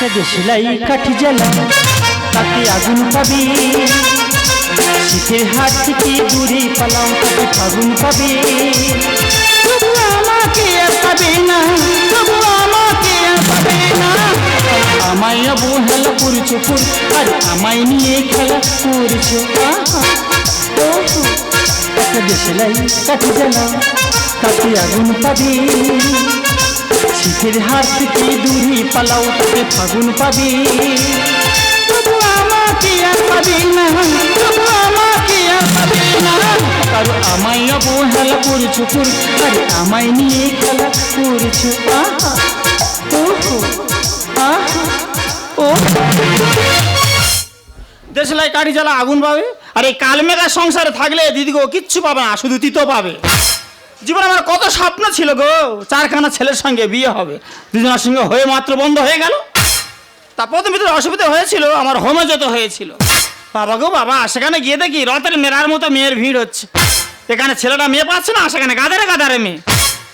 কাজে সেলাই কাঠি জ্বালা তাতে আগুন পাবি। শীতের হাত থেকে দূরে পালাও তাতে ফাগুন পাবি। তবু আমাকে আর পাবে না, তবু আমাকে আর পাবে না। আমায় অবহেলা করছ পুর আর আমায় নিয়ে খেলা করছ। কাজে সেলাই কাঠি জ্বালা তাতে আগুন পাবি। শীতের হাত থেকে দূরে পালাও তাতে ফাগুন পাবি। তবু আমাকে আর পাবি না, তবু আমাকে আর পাবি না। আরে নিয়ে খেলা ও দেশলাই কাঠি জ্বালা আগুন পাবে, আর এই কালমেঘা সংসারে থাকলে দিদিগো কিচ্ছু পাবে না, শুধু তিতো পাবে। জীবনে আমার কত স্বপ্ন ছিল গো। চারখানা ছেলের সঙ্গে বিয়ে হবে। দুজনের সঙ্গে হয়ে মাত্র বন্ধ হয়ে গেল। তা প্রথম ভিতরে অসুবিধা হয়েছিল, আমার হোমে যেতে হয়েছিল। বাবা গো বাবা, সেখানে গিয়ে দেখি রথের মেলার মতো মেয়ের ভিড় হচ্ছে। এখানে ছেলেটা মেয়ে পাচ্ছে না, সেখানে গাদারে গাদারে মেয়ে।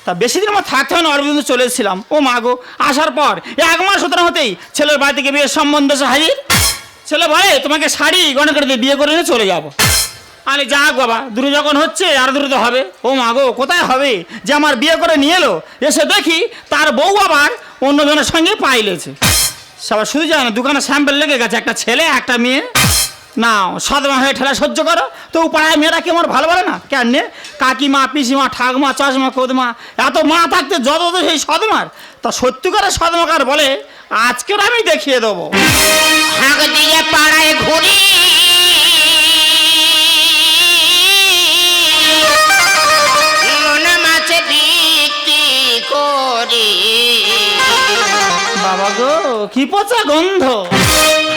তা বেশি দিন আমার থাকতে হয় না অরবিন্দ চলে এসেছিলাম ও মা গো, আসার পর এক মাস সুতরাং হতেই ছেলের বাড়ি থেকে বিয়ের সম্বন্ধ হাজির। ছেলে বলে, তোমাকে শাড়ি গনে করে দিয়ে বিয়ে করে নিয়ে চলে যাব। আরে যাক বাবা, দূরে যখন হচ্ছে, আর দূরে তো হবে। ও মা গো, কোথায় হবে? যে আমার বিয়ে করে নিয়ে এলো, এসে দেখি তার বউ আবার অন্যজনের সঙ্গে পাইলেছে সবার শুধু যায় না দোকানে স্যাম্পেল লেগে গেছে, একটা ছেলে, একটা মেয়ে। না সদমা হয়ে ঠেলা সহ্য করো। তো পাড়ায় মেয়েরা কি আমার ভালো বলে না? কেন নে? কাকিমা, পিসিমা, ঠাকমা, চশমা, কোদমা, এত মা থাকতে যত তো সেই সদমার। তা সত্যি করে সদমাকার বলে, আজকের আমি দেখিয়ে দেবো। পাড়ায় ঘুরি। বাবা গো কি পচা গন্ধ?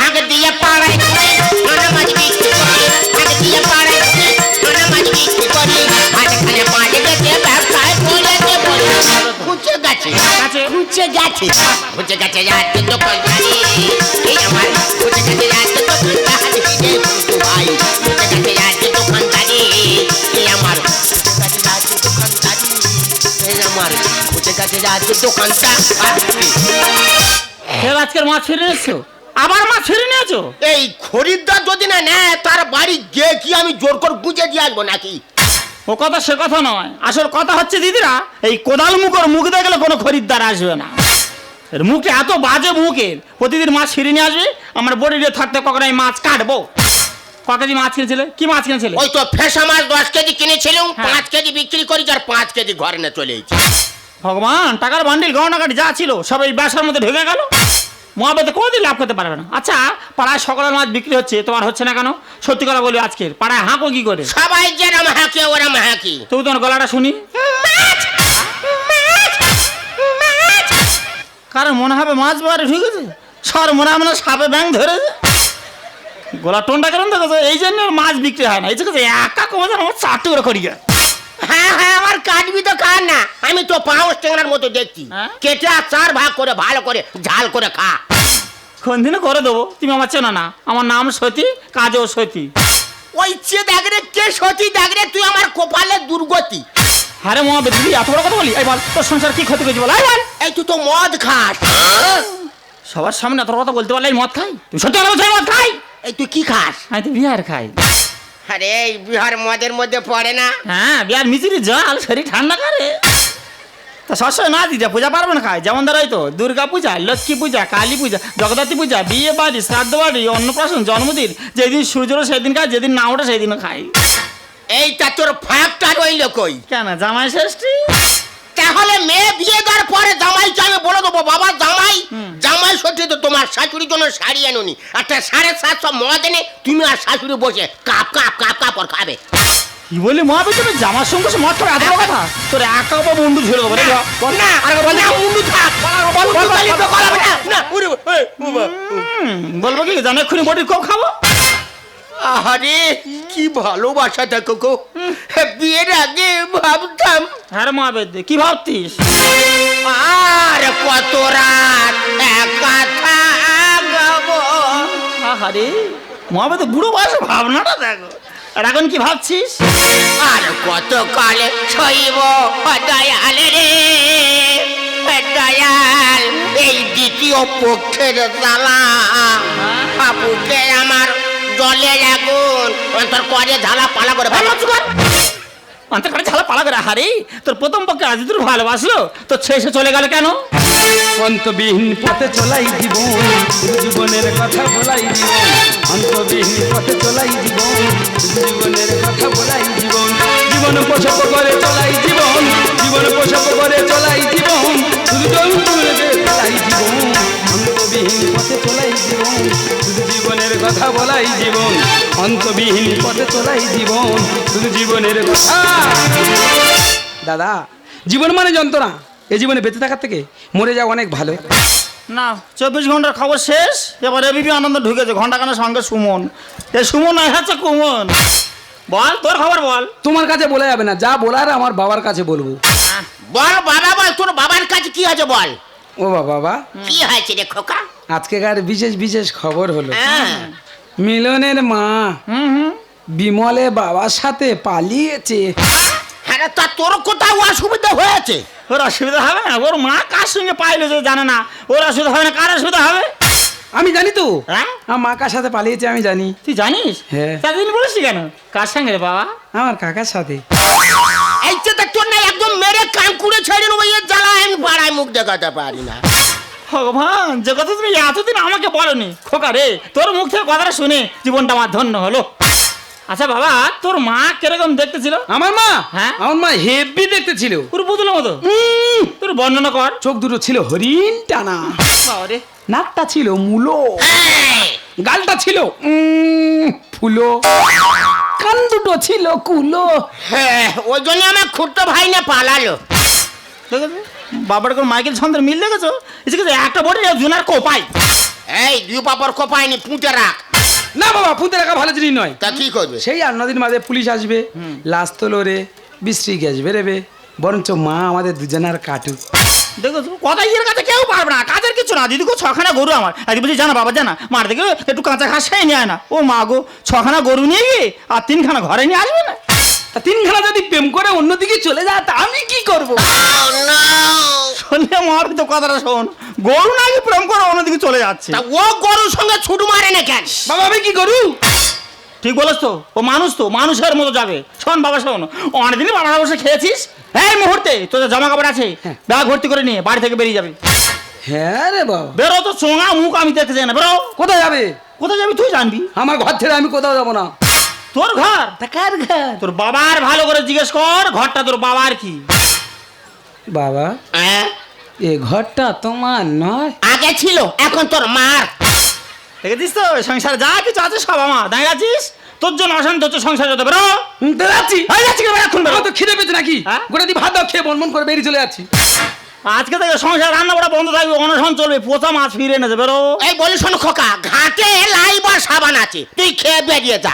হাঁক দিয়ে পাড়ায় ঘুরি মাছ বিক্রি করি। হাঁক দিয়ে পাড়ায় ঘুরি মাছ বিক্রি করি। মাঝখানে মাছ গেছে ব্যবসায় বলেছে বলে খুঁজে গেছে খুঁজে গেছে খুঁজে গেছে যাচ্ছে দোকানদারি এই আমার খুঁজে গেছে খুঁজে গেছে যাচ্ছে দোকানদারি ফের আজকের মাছ ফিরে এসছো আবার মাছ ফিরে নিয়েছো এই খরিদ্দার যদি না নেয় তার বাড়ি গিয়ে কি আমি জোর করে গুঁজে দিয়ে আসব নাকি? ও কথা সে কথা নয়। আসল কথা হচ্ছে দিদিরা এই কোদাল মুখর মুখ দেখলে কোনো খরিদ্দার আসবে না। এর মুখটা এত বাজে মুখের প্রতিদিন মাছ ফিরে নিয়ে আসবে আমার বডিতে থাকতে কখন আমি মাছ কাটবো? ক কেজি মাছ কিনেছিলে? কি মাছ কিনেছিলে? ওই তো ফেসা মাছ দশ কেজি কিনেছিলাম হ্যাঁ। পাঁচ কেজি বিক্রি করি আর পাঁচ কেজি ঘরে নিয়ে চলে ভগবান টাকার বান্ডিল গহনা কাটি যা ছিল সব এই ব্যবসার মধ্যে ঢুকে গেল। মহাবেতে কোনোদিন লাভ করতে পারবে না। আচ্ছা পাড়ায় সকলের মাছ বিক্রি হচ্ছে তোমার হচ্ছে না কেন? সত্যি কথা বলি আজকের পাড়ায় হাঁকো কি করে? সবাই যেরম হাঁকে ওরম হাঁকি। তবু তোমার গলাটা শুনি। কারণ মনে হবে মাছ বাড়ি ঢুকেছে? সর মনে হবে না সাপে ব্যাং ধরেছে। গলা টোনটা কেমন দেখেছ? এই জন্য মাছ বিক্রি হয় না। এই যে একা কমে যায় আমার চারটে করে করি। হ্যাঁ হ্যাঁ আমার কাটবি তো খান না। আমি তো পাউস টেংরার মতো দেখছি। হ্যাঁ? কেটে আর চার ভাগ করে ভালো করে ঝাল করে খা। কোন দিনে করে দেবো। তুমি আমার চেনো না। আমার নাম সতী কাজও সতী। ওই চে দেখ রে কে সতী দেখ রে তুই আমার কপালের দুর্গতি। আরে মহাবে দিদি এত বড় কথা বলি? এই বল তোর সংসার কি ক্ষতি করেছি বল? এই বল। এই তুই তো মদ খাস। সবার সামনে এত বড় কথা বলতে পারলে মদ খাই? তুমি সত্যি কথা বলছো মদ খাই? এই তুই কি খাস? আমি তো বিহার খাই। আরে এই বিহার মদের মধ্যে পড়ে না? হ্যাঁ বিহার মিচিরি জল শরীর ঠান্ডা করে। তা সবসময় না দিতে পূজা পার্বণ না খায়। যেমন ধরো তো দুর্গা পূজা লক্ষ্মী পূজা কালী পূজা জগদ্ধাত্রী পূজা বিয়ে বাড়ি শ্রাদ্ধ বাড়ি অন্নপ্রাশন জন্মদিন যেদিন সূর্য সেদিন খায় যেদিন না ওঠে সেদিনও খাই এইটা তোর ফাঁকটা রইল কই? কেন জামাই ষষ্ঠী? তাহলে মেয়ে বিয়ে দেওয়ার পরে জামাইকে আমি বলে দেবো বাবা জামাই জামাই সত্যি তো তোমার শাশুড়ির জন্য শাড়ি আনুনি। একটা সাড়ে সাতশো মদ এনে তুমি আর শাশুড়ি বসে কাপ কাপ কাপ কাপ খাবে। কি বলি মহাবীর তুমি জামার সঙ্গে মদ এত কথা। তোর একা বাবা মুন্ডু ঝুলে দেবো রে বল। না না মুন্ডু থাক। না। না, বলব কি জানো এক্ষুনি বটির কম খাব? আরে কি ভালোবাসা দেখো গো। বিয়ের আগে ভাবতাম। হ্যাঁ রে মহাবীর কি ভাবতিস? আর কত রাত একা থাকব। আরে মহাবীর বুড়ো বয়সে ভাবনাটা দেখো। আর এখন কি ভাবছিস? আর কত কালে ছইব দয়াল রে। দয়াল এই দ্বিতীয় পক্ষের জ্বালা। আপুকে আমার জলের আগুন। অন্তর করে ঝালা পালা করে ভালো অন্তর করে ঝালা পালা করে হারে তোর প্রথম পক্ষে আজ তোর ভালোবাসলো তো শেষে চলে গেল কেন? অন্তবিহীন পথে চলাই জীবন জীবনের কথা বলাই জীবন। অন্তবিহীন পথে চলাই জীবন। কথা বলাই জীবন অন্তবিহীন পথে চলাই জীবন শুধু জীবনের কথা। দাদা জীবন মানে যন্ত্রণা। এ জীবনে বেঁচে থাকার থেকে মরে যাওয়া অনেক ভালো। না চব্বিশ ঘণ্টার খবর শেষ এবার এবিপি আনন্দ ঢুকেছে ঘণ্টা কানের সঙ্গে সুমন। এ সুমন হচ্ছে কুমন। বল তোর খবর বল। তোমার কাছে বলা যাবে না যা বলার আমার বাবার কাছে বলব। বল বাবা বল তোর বাবার কাছে কি আছে বল? ও বাবা বাবা। কি হয়েছে রে খোকা? আজকেকার বিশেষ বিশেষ খবর হলো। হ্যাঁ। মিলনের মা। হুম হুম। বিমলে বাবার সাথে পালিয়েছে। হ্যাঁ তা তোর কোথাও অসুবিধা হয়েছে? ওর অসুবিধা হবে না। ওর মা কার সঙ্গে পাইলো যে জানে না। ওর অসুবিধা হবে না কার অসুবিধা হবে? আমি জানি তো। হ্যাঁ? আমার মা কার সাথে পালিয়েছে আমি জানি। তুই জানিস? হ্যাঁ। তাদিন বলিস কেন? কার সঙ্গে রে বাবা? আমার কাকার সাথে। এই যে তোর না একদম মেরে কান কুড়ে ছেড়ে নেব এর জ্বালায় আমি পাড়ায় মুখ দেখাতে পারি না। ভগবান যে কথা তুমি এতদিন আমাকে বলনি। খোকা রে তোর মুখ থেকে কথাটা শুনে জীবনটা আমার ধন্য হলো। আচ্ছা বাবা তোর মা কীরকম দেখতে ছিল আমার মা? হ্যাঁ? আমার মা হেভি দেখতে ছিল পুরো বুঝলো মতো। তোর বর্ণনা কর। চোখ দুটো ছিল হরিণ টানা। বাবা রে নাকটা ছিল মূলো। এই, গালটা ছিল ফুলো। কান দুটো ছিল কুলো। হ্যাঁ ওই জন্য আমার খুঁড়তো ভাই না পালালো। দেখেছ? বাবার কোন মাইকেল ছন্দের মিল দেখেছ? এসে একটা বডি জুনার কোপাই। এই দুই পাপড় কোপায়নি পুঁতে রাখ। না বাবা পুঁতে রাখা ভালো জিনিস নয়। তা কি করবে? সেই আট নদিন মাঝে পুলিশ আসবে লাশ তোলরে বৃষ্টি গ্যাস বেরোবে বরঞ্চ মা আমাদের দুজনার কাটু দেখেছ? কথা ইয়ের কাছে কেউ পারবে না কাজের কিছু না। দিদি গো ছখানা গরু আমার। আজকে বলছি জানা বাবা জানা। মার থেকে একটু কাঁচা ঘাস খেয়ে নিয়ে আয় না। ও মা গো ছখানা গরু নিয়ে গিয়ে আর তিনখানা ঘরে নিয়ে আসবে না? তা তিনখানা যদি প্রেম করে অন্যদিকে চলে যায় তা আমি কি করব? Oh! শুনলে মারবি তো কথাটা শোন। গরু নাকি প্রেম করে অন্যদিকে চলে যাচ্ছে। তা ও গরুর সঙ্গে ছুটু মারে না কেন? বাবা আমি কি করু? ঠিক বলেছ তো ও মানুষ তো মানুষের মতো যাবে। শোন বাবা শোন অনেকদিনই বাবা বসে খেয়েছিস? এই মুহূর্তে তোদের জামা কাপড় আছে হ্যাঁ। ব্যাগ ভর্তি করে নিয়ে বাড়ি থেকে বেরিয়ে যাবি। হ্যাঁ রে বাবা। বেরো তো চোঙা মুখ আমি দেখতে চাই না বেরো। কোথায় যাবে? কোথায় যাবি তুই জানবি? আমার ঘর ছেড়ে আমি কোথাও যাব না। তোর ঘর? তা কার ঘর? তোর বাবার ভালো করে জিজ্ঞেস কর ঘরটা তোর বাবার কি? বাবা হ্যাঁ? এ ঘরটা তোমার নয়। আগে ছিল এখন তোর মার। দেখেছিস তো? সংসারে যা কিছু আছে সব আমার। দাঁড়িয়ে আছিস? তোর জন্য অশান্ত হচ্ছে সংসার যত বেরো। হুম, তো যাচ্ছি। এই যাচ্ছি কেন? এখন বেরো। তো খিদে পেয়েছে নাকি? হ্যাঁ? গোটা দিয়ে ভাত দাও খেয়ে বন মন করে বেরিয়ে চলে যাচ্ছি। আজকে থেকে সংসার রান্না করা বন্ধ থাকবে অনশন চলবে পোচা মাছ ফিরে এনেছে বেরো। এই বলি শোন খোকা ঘাটে লাইব আর সাবান আছে তুই খেয়ে বেরিয়ে যা।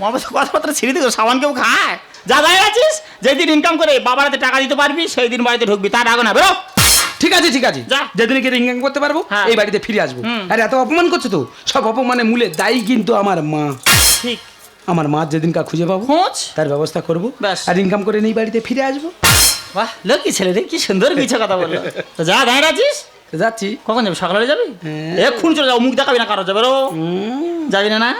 মহাবেশ কথাবার্তা ছিঁড়ে দিও সাবান কেউ খায়। যা দাঁড়িয়ে আছিস যেদিন ইনকাম করে বাবার হাতে টাকা দিতে পারবি সেই দিন বাড়িতে ঢুকবি তার আগে না বেরো। ঠিক আছে ঠিক আছে। যা। যেদিন গিয়ে ইনকাম করতে পারব হ্যাঁ। এই বাড়িতে ফিরে আসব। আর এত অপমান করছ তো? সব অপমানে মূলে দায়ী কিন্তু আমার মা। ঠিক। আমার মা যেদিন কা খুঁজে পাবো তার ব্যবস্থা করব। আর ইনকাম করে নিয়ে বাড়িতে ফিরে আসব। বাহ লক্ষ্মী ছেলে রে কি সুন্দর মিছে কথা বলল। তো যা দাঁড়িয়ে আছিস? যাচ্ছি। কখন যাবি সকালে যাবি? হ্যাঁ। এক্ষুনি চলে যাও মুখ দেখাবি না কারও যাবে যাবি না না?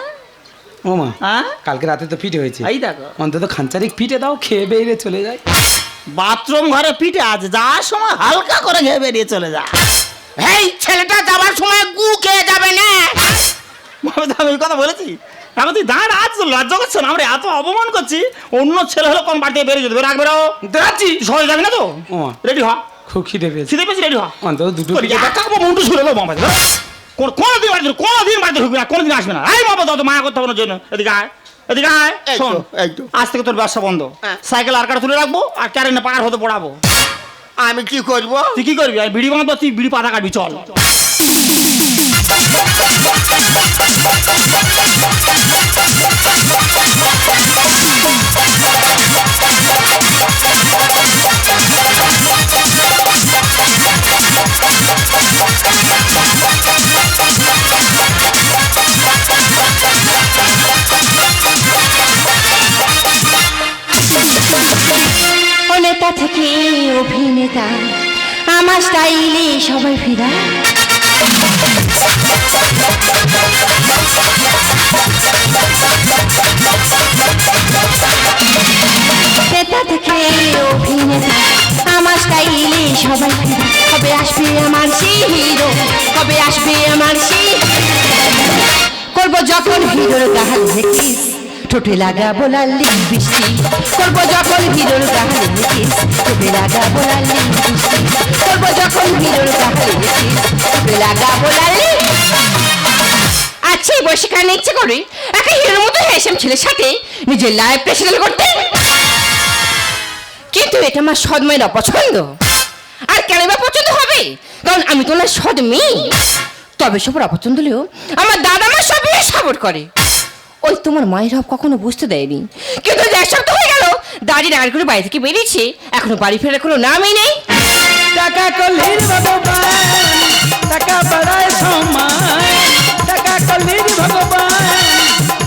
ও মা হ্যাঁ? কালকে রাতে তো ফিটে হয়েছে। এই দেখো। অন্তত খানচারিক ফিটে দাও খেয়ে বেরিয়ে চলে যায়। বাথরুম ঘরে পিঠে আছে যাওয়ার সময় হালকা করে খেয়ে বেরিয়ে চলে যা। এই ছেলেটা যাবার সময় গু খেয়ে যাবে না। আমি কথা বলেছি? এখন তুই দাঁড় আজ লজ্জা করছে না? আমরা এত অপমান করছি অন্য ছেলে হলে কোন বাড়িতে বেরিয়ে যেতে রাখবে রাও তুই সহজে যাবি না তো। রেডি হ। খুব খিদে পেয়েছে। খিদে পেয়েছি রেডি হ। অন্তত দুটো পিঠে মুন্টু শুরু হলো মামা কোন কোনদিন বাড়িতে কোনদিন বাড়িতে ঢুকবি না? কোনদিন আসবে না? এই বাবা তো মায়া করতে হবে জন্য। এদিকে আয় এদিকে আয় শোন। আজ থেকে তোর ব্যবসা বন্ধ। হ্যাঁ। সাইকেল আর কাটা তুলে রাখব আর ক্যারেন্টে পার হতে পড়াবো। আমি কি করব? তুই কি করবি? আর বিড়ি বাঁধবো তুই বিড়ি পাতা কাটবি চল। অনেকটা থেকে অভিনেতা আমার স্টাইলে সবাই ফিরা। সবাই কবে আসবে আমার সেই হিরো কবে আসবে আমার সেই করব যখন হিরোর গাহালে কিস ঠোঁটে লাগাবো লাল্লি বৃষ্টি করব যখন হিরোর গাহালে কিস ঠোঁটে লাগাবো লাল্লি বৃষ্টি করব যখন হিরোর গাহালে কিস ঠোঁটে লাগাবো লাল্লি আচ্ছা এই বয়সে ইচ্ছে করে? একটা হিরোর মতো হ্যাসম ছেলের সাথে নিজের লাইফ প্রেসিডেন্ট করতে। কিন্তু এটা আমার সৎ অপছন্দ। আর কেন বা পছন্দ হবে? কারণ আমি তো না মেয়ে। তবে সবার অপছন্দ হলেও আমার দাদা আমার সব সাপোর্ট করে। ওই তোমার মায়ের হব কখনো বুঝতে দেয়নি। কিন্তু এক সপ্তাহ হয়ে গেল দাদি রাগ করে বাড়ি থেকে বেরিয়েছে, এখনও বাড়ি ফেরার কোনো নামই নেই। টাকা কলির ভগবান, টাকা বাড়ায় সম্মান, টাকা কলির ভগবান,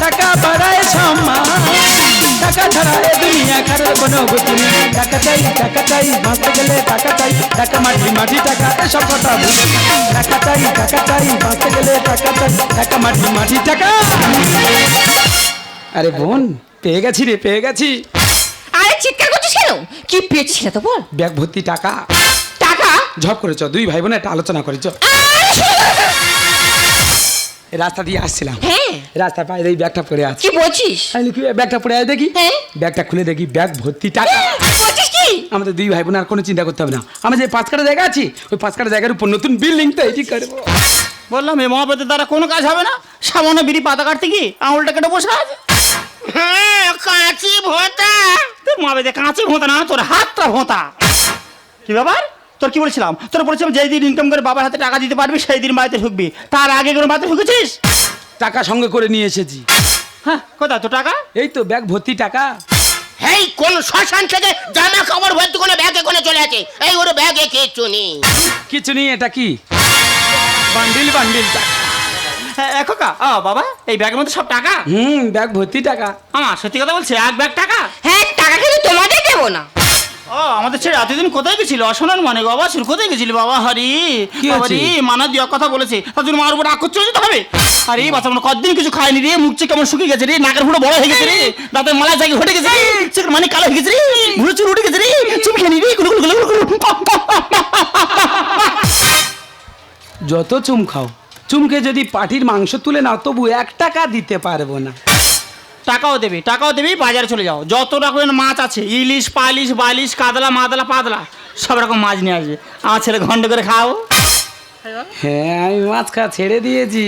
টাকা বাড়ায় সম্মান। টাকা ছাড়া এ দুনিয়া কারোর কোনো গতি নেই। টাকা চাই টাকা চাই বাঁচতে গেলে টাকা চাই টাকা মাটি মাটি টাকা এসব কথা বুঝি টাকা চাই টাকা চাই বাঁচতে গেলে টাকা চাই টাকা মাটি মাটি টাকা আরে বোন পেয়ে গেছি রে পেয়ে গেছি। আরে চিৎকার করছিস কেন? কি পেয়েছিস সেটা তো বল। ব্যাগ ভর্তি টাকা। টাকা? ঝপ করেছ দুই ভাই বোন একটা আলোচনা করেছ। রাস্তা দিয়ে আসছিলাম। হ্যাঁ। রাস্তার পায়ে দেখি ব্যাগটা পড়ে আছে। কি বলছিস? আমি কি ব্যাগটা পড়ে আছে দেখি। হ্যাঁ। ব্যাগটা খুলে দেখি ব্যাগ ভর্তি টাকা। আমাদের দুই ভাই বোন আর কোনো চিন্তা করতে হবে না। আমরা যে পাঁচ কাটা জায়গা আছি ওই পাঁচ কাটা জায়গার উপর নতুন বিল্ডিং তৈরি করব। বললাম এই মহাপতির দ্বারা কোনো কাজ হবে না? সামান্য বিড়ি পাতা কাটতে কি আঙুলটা কেটে বসে আছে? হ্যাঁ কাঁচি ভোতা। তোর মহাপতি কাঁচি ভোঁতা না তোর হাতটা ভোঁতা। কি ব্যাপার? তোর কি বলছিলাম? তোর বলছিলাম যেই দিন ইনকাম করে বাবার হাতে টাকা দিতে পারবি সেই দিন বাড়িতে ঢুকবি। তার আগে কোনো বাড়িতে ঢুকেছিস? টাকা সঙ্গে করে নিয়ে এসেছি। হ্যাঁ কোথায়? তোর টাকা? এই তো ব্যাগ ভর্তি টাকা। এই কোন শ্মশান থেকে জামা কাপড় ভর্তি কোনো ব্যাগে কোনে চলে আছে? এই ওর ব্যাগে কিচ্ছু নেই। কিছু নেই এটা কি? বান্ডিল বান্ডিল টাকা। হ্যাঁ এ খোকা ও বাবা এই ব্যাগের মধ্যে সব টাকা? হুম ব্যাগ ভর্তি টাকা। আমার সত্যি কথা বলছে? এক ব্যাগ টাকা? হ্যাঁ টাকা কিন্তু তোমাদের দেবো না। ও আমাদের ছেলে এতদিন কোথায় গেছিল অশোনার মানে বাবা সুর কোথায় গেছিলি বাবা হরি বাবা মানা দিয়া কথা বলেছে জন্য মার উপর রাগ করতে যেতে হবে আরে বাচ্চা মানে কতদিন কিছু খায়নি রে মুখ চেয়ে কেমন শুকিয়ে গেছে রে নাকের ফুটো বড় হয়ে গেছে রে দাঁতের মালা জায়গা ঘটে গেছে রে চোখের মানে কালো হয়ে গেছে রে ভুড়ি চুল উঠে গেছে রে চুপ খেয়ে নি রে গুলো গুলো গুলো গুলো যত চুম খাও চুমকে যদি পাটির মাংস তুলে নাও তবু এক টাকা দিতে পারব না টাকাও দেবে টাকাও দেবে বাজারে চলে যাও। যত রকমের মাছ আছে ইলিশ পালিশ বালিশ কাতলা মাদলা পাতলা সব রকম মাছ নিয়ে আসবে। আমার ছেলে ঘন্ট করে খাও। হ্যাঁ আমি মাছ খা ছেড়ে দিয়েছি।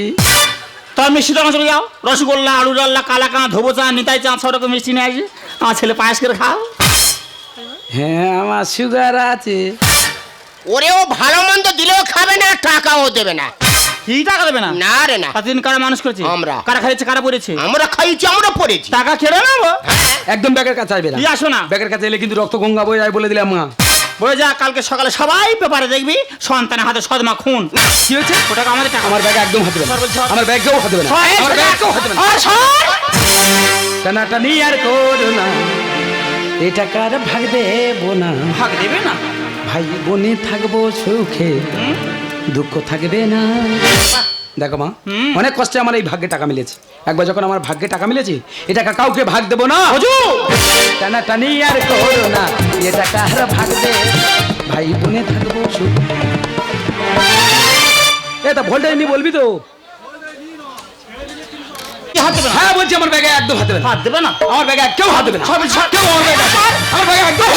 তার মিষ্টি দোকান চলে যাও। রসগোল্লা আলু ডাল্লা কালাকাঁ ধোবো চা নিতাই চা সব রকম মিষ্টি নিয়ে আসবে। আমার ছেলে পায়েস করে খাও। হ্যাঁ আমার সুগার আছে। ওরেও ভালো মন্দ দিলেও খাবে না টাকাও দেবে না। কি টাকা দেবে না? না রে না। এতদিন কারা মানুষ করেছে? আমরা। কারা খাইছে কারা পড়েছে? আমরা খাইছি আমরা পড়েছি। টাকা খেয়ে নেব একদম ব্যাগের কাছে আসবে না। তুই আসো না। ব্যাগের কাছে এলে কিন্তু রক্ত গঙ্গা বয়ে যায় বলে দিলাম মা। বলে যা কালকে সকালে সবাই পেপারে দেখবি সন্তানের হাতে সদমা খুন। কি হয়েছে? ওটাকে আমাদের টাকা। আমার ব্যাগ একদম হাতে। আমার ব্যাগ কেউ হাতে দেবে না। আমার সর। ব্যাগ কেউ হাতে দেবে না। আর সর! টানাটানি আর করো না। এ টাকার ভাগ দেবো না। ভাগ দেবে না? ভাই বোনে থাকব সুখে। দুঃখ থাকবে না। দেখো মা অনেক কষ্টে আমার এই ভাগ্যে টাকা মিলেছে। একবার যখন আমার ভাগ্যে টাকা মিলেছে এ টাকা কাউকে ভাগ দেবো না। টানা টানি আর করো না এ টাকা আর ভাগ দে। ভাই বোনে থাকব এটা ভোল্টেজ নি বলবি তো। কি হাত দেবে হ্যাঁ বলছি আমার ব্যাগে একদম হাত দেবে হাত দেবে না? আমার ব্যাগে কেউ হাত দেবে না। কেউ আমার ব্যাগে আমার ব্যাগে একদম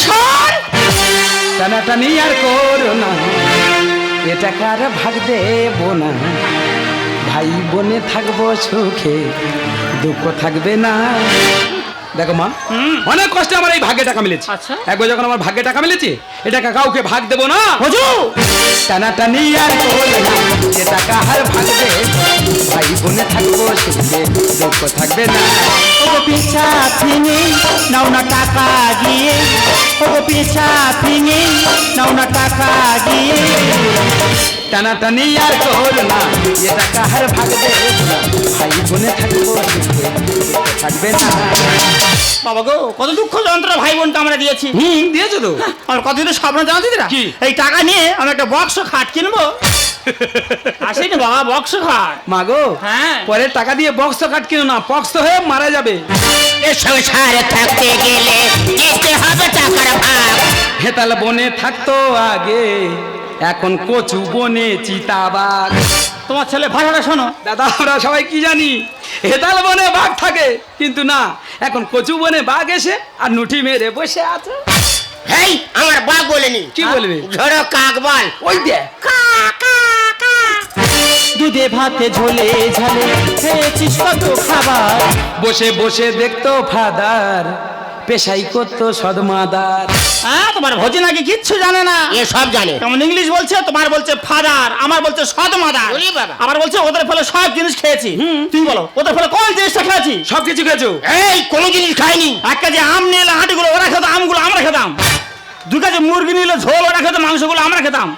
টানাটানি আর করো না। এ টাকার ভাগ দেব না। ভাই বোনে থাকব সুখে দুঃখ থাকবে না। দেখো মা অনেক কষ্টে আমার এই ভাগ্যে টাকা মিলেছে। আচ্ছা। একবার যখন আমার ভাগ্যে টাকা মিলেছে এ টাকা কাউকে ভাগ দেবো না। হুজুর টানা টানি আর এ টাকা আর ভাগ দে ভাই বোনে থাকব সুখে দুঃখ থাকবে না। ওগো পিছা ফিঙে নাও না টাকা গিয়ে। ওগো পিছা ফিঙে নাও না টাকা গিয়ে। টানাটানি আর করো না। এটা কাহার ভাগ দেব না? ভাই বোনে থাকব থাকবে না। বাবা গো কত দুঃখ যন্ত্রণা ভাই বোনকে আমরা দিয়েছি। হুম দিয়েছ তো? আর কতদিন স্বপ্ন জানো দিদিরা? কি? এই টাকা নিয়ে আমি একটা বক্স খাট কিনবো। আসেনি বাবা বক্স খাট। মাগো হ্যাঁ। পরে টাকা দিয়ে বক্স কাট কিনো না বক্স তো হয়ে মারা যাবে। এ সংসারে থাকতে গেলে হবে টাকার ভাগ হেতাল বনে থাকতো আগে। এখন কচু বনে চিতাবাগ তোমার ছেলে ভাষাটা শোনো। দাদা আমরা সবাই কি জানি? হেতাল বনে বাঘ থাকে কিন্তু না এখন কচু বনে বাঘ এসে আর নুটি মেরে বসে আছে। হেই আমার বাপ বলেনি। কি বলবে? ঝড়ো কাক বল। ওই দে। দুধে ভাতে ঝোলে ঝালে খেয়েছিস কত খাবার। বসে বসে দেখতো ফাদার। পেশাই করতো সদমাদার। হ্যাঁ তোমার ভোজি নাকি কিচ্ছু জানে না। এ সব জানে। কেমন ইংলিশ বলছে? তোমার বলছে ফাদার আমার বলছে সদ মাদার ওরে বাবা। আমার বলছে ওদের ফলে সব জিনিস খেয়েছি। তুমি বলো ওদের ফলে কোন জিনিসটা খেয়েছি? সব কিছু খেয়েছো? এই কোনো জিনিস খাইনি। এক কেজি আম নিয়ে এলে হাঁটিগুলো ওরা খেতো আমগুলো আমরা খেতাম। দু কেজি মুরগি নিলে ঝোল ওরা খেতো মাংসগুলো আমরা খেতাম।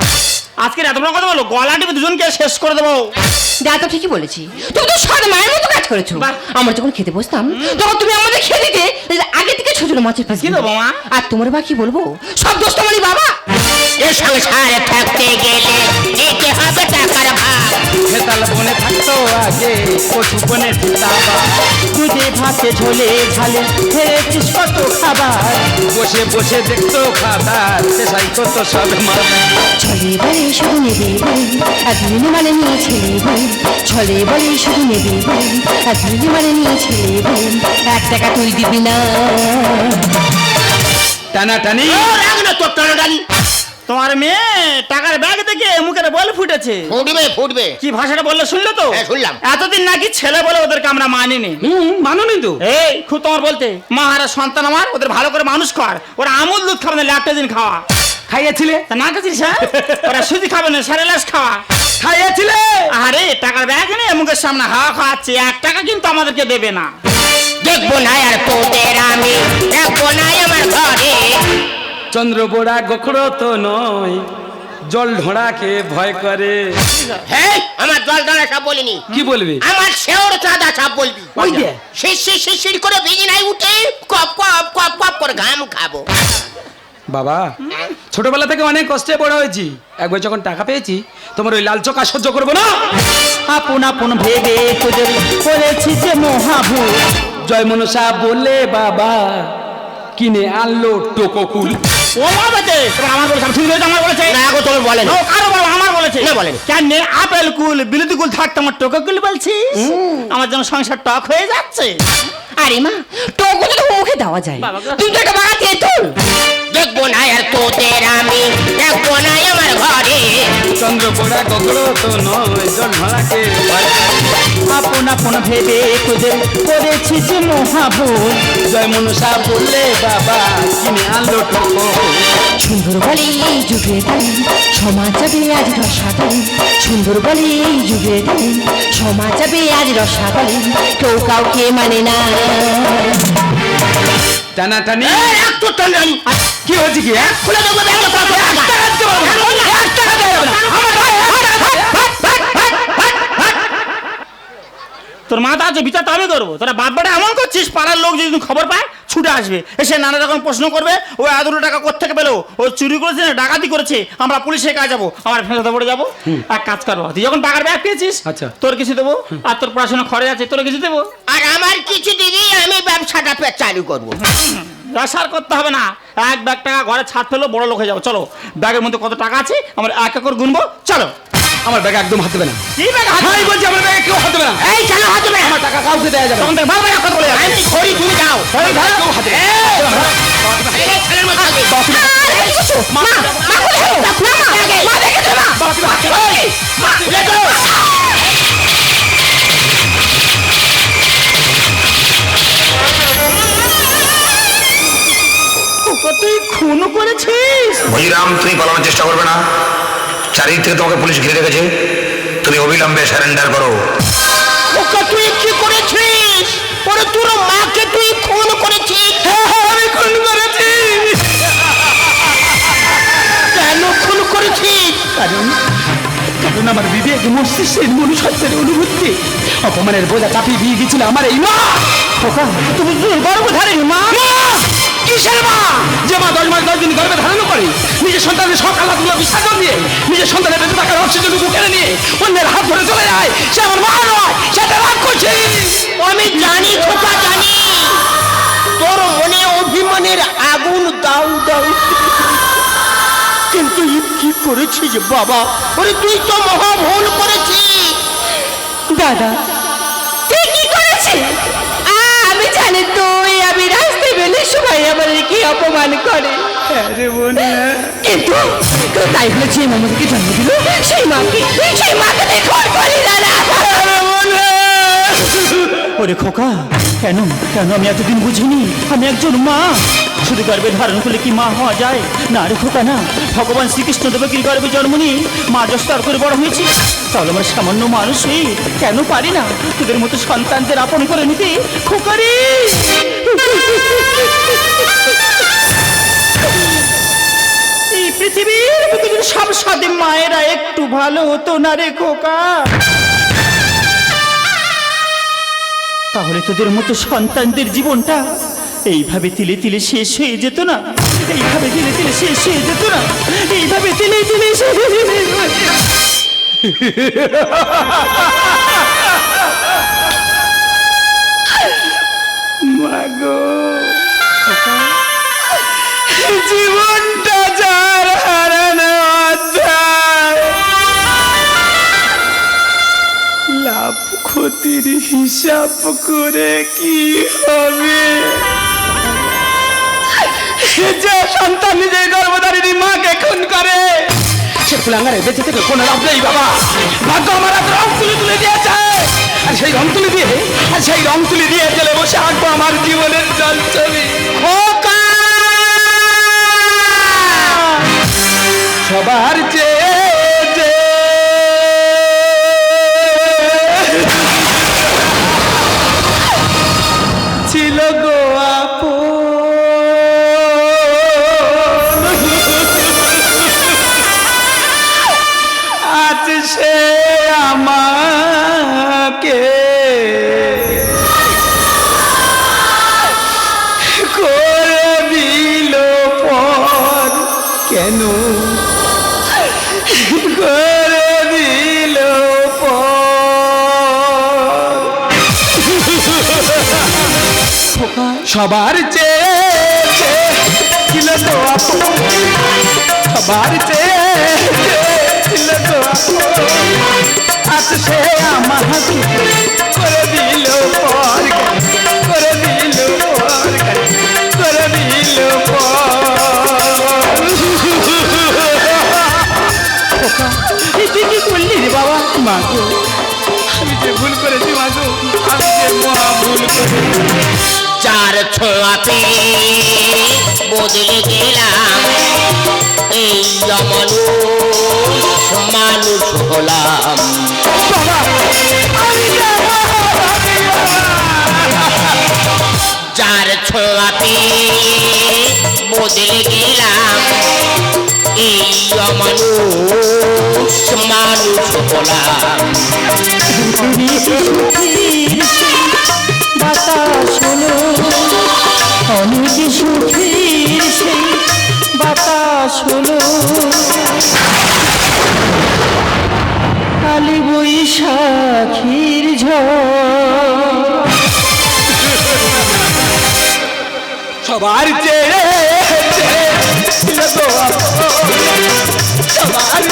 আজকের এত বড় কথা বলো গলা টিপে দুজনকে শেষ করে দেবো। দা তো ঠিকই বলেছি। তুমি তো সদ মায়ের মতো কাজ করেছ। আমরা যখন খেতে বসতাম তখন তুমি আমাদের খেয়ে দিতে আগে থেকে ছোট ছোট মাছের পিস কি দেবো, মা? আর তোমার বা কি বলব? সব দোষ তোমারই বাবা। এ সংসারে থাকতে গেলে দিতে হবে টাকার ভাগ হেতাল বনে থাকতো আগে কচু বনে চিতাবাগ দুধে ভাতে ঝোলে ঝালে খেয়েছিস কত খাবার বসে বসে দেখতো ফাদার পেশাই করতো সদমাদার ছলে বলে শুধু নেবে বলে আর দিন মানে নিয়ে ছেলে ছলে বলে শুধু নেবে বলে আর দিন মানে নিয়ে ছেলে এক টাকা তুই দিবি না। টানাটানি। ও রাগ না তোর টানাটানি। তোমার মেয়ে টাকার ব্যাগ দেখে মুখের বল ফুটেছে। ফুটবে ফুটবে। কি ভাষাটা বললে শুনলে তো? হ্যাঁ, শুনলাম। এতদিন নাকি ছেলে বলে ওদেরকে আমরা মানিনি। হুম মানোনি তো। এই খুব তোমার বলতে মা আর সন্তান আমার ওদের ভালো করে মানুষ কর। ওরা আমুল দুধ খাবে না ল্যাপটা দিন খাওয়া। খাইয়েছিলে? তা না খাচ্ছিস হ্যাঁ? ওরা সুজি খাবে না স্যারেলাস খাওয়া। খাইয়েছিলে? আরে টাকার ব্যাগ নিয়ে মুখের সামনে হাওয়া খাওয়াচ্ছে এক টাকা কিন্তু আমাদেরকে দেবে না। দেখব না আর তোদের আমি দেখব না আমার ঘরে। চন্দ্রবোড়া গোখরো তো নয় জল ঢোড়াকে ভয় করে। হ্যাঁ আমার জল দাঁড়া সব বলিনি। কি বলবে? আমার শেওর চাঁদা সব বলবি। ওই যে। শিরশির শিরশির করে বিছানায় উঠে কপ কপ কপ কপ করে ঘাম খাব। বাবা ছোটবেলা থেকে অনেক কষ্টে বড় হয়েছি। একবার যখন টাকা পেয়েছি তোমার ওই লাল চোখা সহ্য করব না? আপন আপন ভেবে তোদের করেছি যে মহাভূত। জয় মনসা বলে বাবা কিনে আনলো টোকোকুল ও আমার বলেছে ঠিক হয়েছে আমার বলেছে। না গো তোমার বলেন। ও কারও বলো আমার বলেছে। না, বলেনি। কেন আপেল কুল বিলিতি কুল থাকতে আমার টোকা কুল বলছিস? আমার যেন সংসার টক হয়ে যাচ্ছে। আরে মা টোকো তো মুখে দেওয়া যায়। তুই তো একটা দেখব না আর তোদের আমি দেখব না আমার ঘরে। চন্দ্রপোড়া গোখরো তো নয় করে। আপন আপন ভেবে তোদের করেছি যে মহাভূত জয় মনসা বললে বাবা কিনে আনলো টোকো সুন্দর বলে এই যুগে তাই সমাজ যাবে আজ রসাতলে সুন্দর বলে এই যুগে তাই সমাজ যাবে আজ রসাতলে কেউ কাউকে মানে না। টানাটানি। এই, এক কি হয়েছে কি? হ্যাঁ? খুলে দেবো ব্যাগটা, তারপর এক টাকা দিতে পারব না। এক টাকা দেওয়া যাবে না। আমার ভাই, হাট, হাট, হাট, হাট, হাট, হাট, হাট। তোর মাথা আছে বিচার তো আমি করব তোরা বাপবাটা এমন করছিস পাড়ার লোক যদি খবর পায় ছুটে আসবে। এসে নানা রকম প্রশ্ন করবে ও এতগুলো টাকা কোথেকে পেল? ও চুরি করেছে না ডাকাতি করেছে আমরা পুলিশের কাছে যাব আমার ফেঁসাতে পড়ে যাব। এক কাজ করব তুই যখন টাকার ব্যাগ পেয়েছিস আচ্ছা। তোর কিছু দেবো আর তোর পড়াশোনা খরচ আছে তোর কিছু দেবো। আর আমার কিছু দিবি আমি ব্যবসাটা পে- চালু করব। আসার করতে হবে না। এক ব্যাগ টাকা ঘরে ছাদ ফেলো বড় লোক হয়ে যাব। চলো ব্যাগের মধ্যে কত টাকা আছে আমরা এক এক করে গুনবো। চলো। আমার ব্যাগ একদম হাতে দেবে না কি ব্যাগ হাতে আমি বলছি আমার ব্যাগে কেউ হাতে দেবে না এই কেন হাতে দেবে আমার টাকা কাউকে দেয়া যাবে তোমাদের মা ব্যাগ কথা বলে আমি খড়ি তুমি যাও খড়ি ভাই, কেউ হাতে দেবে না। এই ছেলের মা মা মা মা মা মা মা মা মা মা মা মা মা মা, চারিদিক থেকে তোমাকে পুলিশ ঘিরে রেখেছে। তুমি অবিলম্বে স্যারেন্ডার করো। ওকে তুই কি করেছিস? ওরে তোর মাকে তুই খুন করেছিস? আমি খুন করেছি। কেন খুন করেছিস? কারণ আমার বিবেক মস্তিষ্কের মনুষ্যত্বের অনুভূতি। অপমানের বোঝা চাপিয়ে দিয়ে গেছিল আমার এই মা। খোকা তুমি গর্ভধারিণী মা! কিসের মা? যে মা দশ মাস দশ দিন গর্ভে ধারণ করে নিজের সন্তানের সব আলাদুলো বিসর্জন দিয়ে নিজের সন্তানের বেঁচে থাকার অক্সিজেনটুকু কেড়ে নিয়ে অন্যের হাত ধরে চলে যায়। সে আমার মা নয় সেটা রাগ করছে আমি জানি খোকা জানি। তোর মনে অভিমানের আগুন দাউ দাউ। কিন্তু কি করেছিস বাবা? ওরে তুই তো মহা ভুল করেছিস। দাদা সবাই কি অপমান করে? কিন্তু তাই হলে যে মামাকে জন্ম দিল। সেই মাকে সেই মাকে দেখুন করি দাদা। ওরে খোকা কেন কেন আমি এতদিন বুঝিনি? আমি একজন মা। শুধু গর্ভে ধারণ করলে কি মা হওয়া যায়? না রে খোকা না। ভগবান শ্রীকৃষ্ণ দেবকীর গর্ভে জন্ম নিয়ে মা জস্তার করে বড় হয়েছি। তাহলে আমার সামান্য মানুষ হয়ে কেন পারি না? তোদের মতো সন্তানদের আপন করে নিতে খোকারি! এই পৃথিবীর সব সাদে মায়েরা একটু ভালো হতো না রে খোকা। তাহলে তোদের মতো সন্তানদের জীবনটা এইভাবে তিলে তিলে শেষ হয়ে যেত না? এইভাবে তিলে তিলে শেষ হয়ে যেত না? এইভাবে তিলে তিলে শেষ হয়ে যেত জীবনটা যার হারানো হিসাব করে কি হবে? যে সন্তান নিজের গর্ভধারিণী মাকে খুন করে। সে কুলাঙ্গারে বেঁচে থেকে কোনো লাভ নেই, বাবা। ভাগ্য আমার হাতে রং তুলে তুলে দিয়েছে। আর সেই রং তুলে দিয়ে, আর সেই রং তুলে দিয়ে গেলে বসে আঁকবো আমার জীবনের জল ছবি। সবার চেয়ে সবার চেয়ে ছিল তো সবার চেয়ে চার ছোঁয়াতে বদলে গেলাম। এই অমানুষ মানুষ হলাম। চার ছোঁয়াতে বদলে গেলাম। এই অমানুষ মানুষ হলাম। সুখীর হলো কালী বৈশাখীর সবার চেয়ে সবার